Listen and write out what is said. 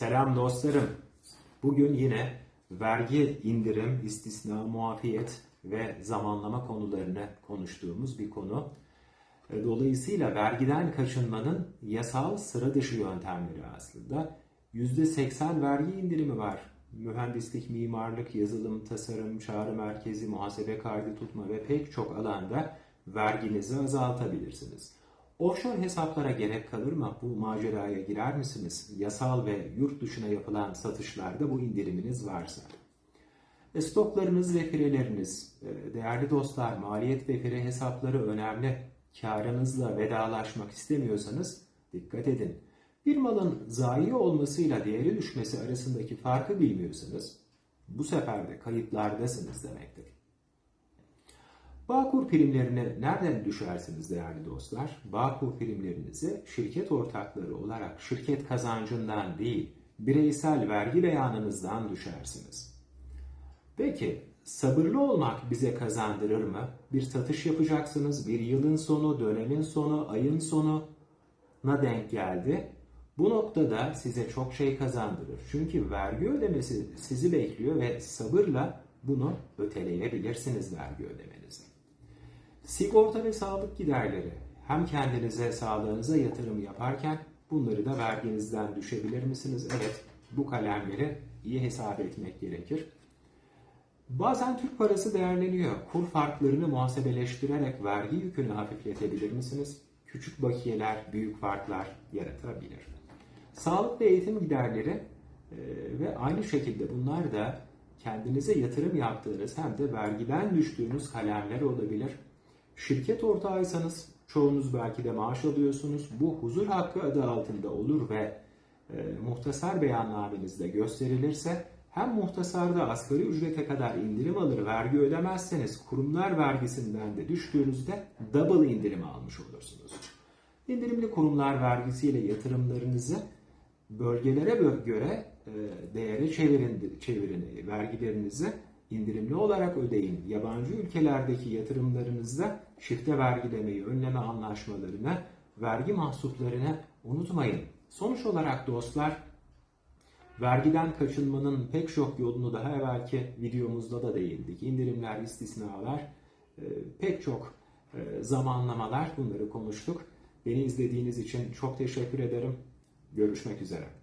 Selam dostlarım. Bugün yine vergi, indirim, istisna, muafiyet ve zamanlama konularını konuştuğumuz bir konu. E, Dolayısıyla vergiden kaçınmanın yasal sıra dışı yöntemleri aslında. %80 vergi indirimi var. Mühendislik, mimarlık, yazılım, tasarım, çağrı merkezi, muhasebe kaydı tutma ve pek çok alanda verginizi azaltabilirsiniz. Offshore hesaplara gerek kalır mı? Bu maceraya girer misiniz? Yasal ve yurt dışına yapılan satışlarda bu indiriminiz varsa. E, stoklarınız ve fireleriniz, e, değerli dostlar, maliyet ve fire hesapları önemli. Karınızla vedalaşmak istemiyorsanız dikkat edin. Bir malın zayi olmasıyla değeri düşmesi arasındaki farkı bilmiyorsanız bu sefer de kayıplardasınız demektir. Bağkur primlerini nereden düşersiniz değerli dostlar? Bağkur primlerinizi şirket ortakları olarak şirket kazancından değil, bireysel vergi beyanınızdan düşersiniz. Peki sabırlı olmak bize kazandırır mı? Bir satış yapacaksınız, bir yılın sonu, dönemin sonu, ayın sonuna denk geldi. Bu noktada size çok şey kazandırır. Çünkü vergi ödemesi sizi bekliyor ve sabırla bunu öteleyebilirsiniz vergi ödemenizi. Sigorta ve sağlık giderleri hem kendinize, sağlığınıza yatırım yaparken bunları da verginizden düşebilir misiniz? Evet, bu kalemleri iyi hesap etmek gerekir. Bazen Türk parası değerleniyor. Kur farklarını muhasebeleştirerek vergi yükünü hafifletebilir misiniz? Küçük bakiyeler büyük farklar yaratabilir. Sağlık ve eğitim giderleri e, ve aynı şekilde bunlar da kendinize yatırım yaptığınız hem de vergiden düştüğünüz kalemler olabilir. Şirket ortağıysanız çoğunuz belki de maaş alıyorsunuz. Bu huzur hakkı adı altında olur ve e, muhtasar beyannamenizde gösterilirse hem muhtasarda asgari ücrete kadar indirim alır vergi ödemezseniz kurumlar vergisinden de düştüğünüzde double indirim almış olursunuz. İndirimli kurumlar vergisiyle yatırımlarınızı bölgelere bö- göre e, değere çevirin, çevirin vergilerinizi indirimli olarak ödeyin. Yabancı ülkelerdeki yatırımlarınızda çifte vergilemeyi önleme anlaşmalarını, vergi mahsuplarını unutmayın. Sonuç olarak dostlar, vergiden kaçınmanın pek çok yolunu daha evvelki videomuzda da değindik. İndirimler, istisnalar, e, pek çok e, zamanlamalar bunları konuştuk. Beni izlediğiniz için çok teşekkür ederim. Görüşmek üzere.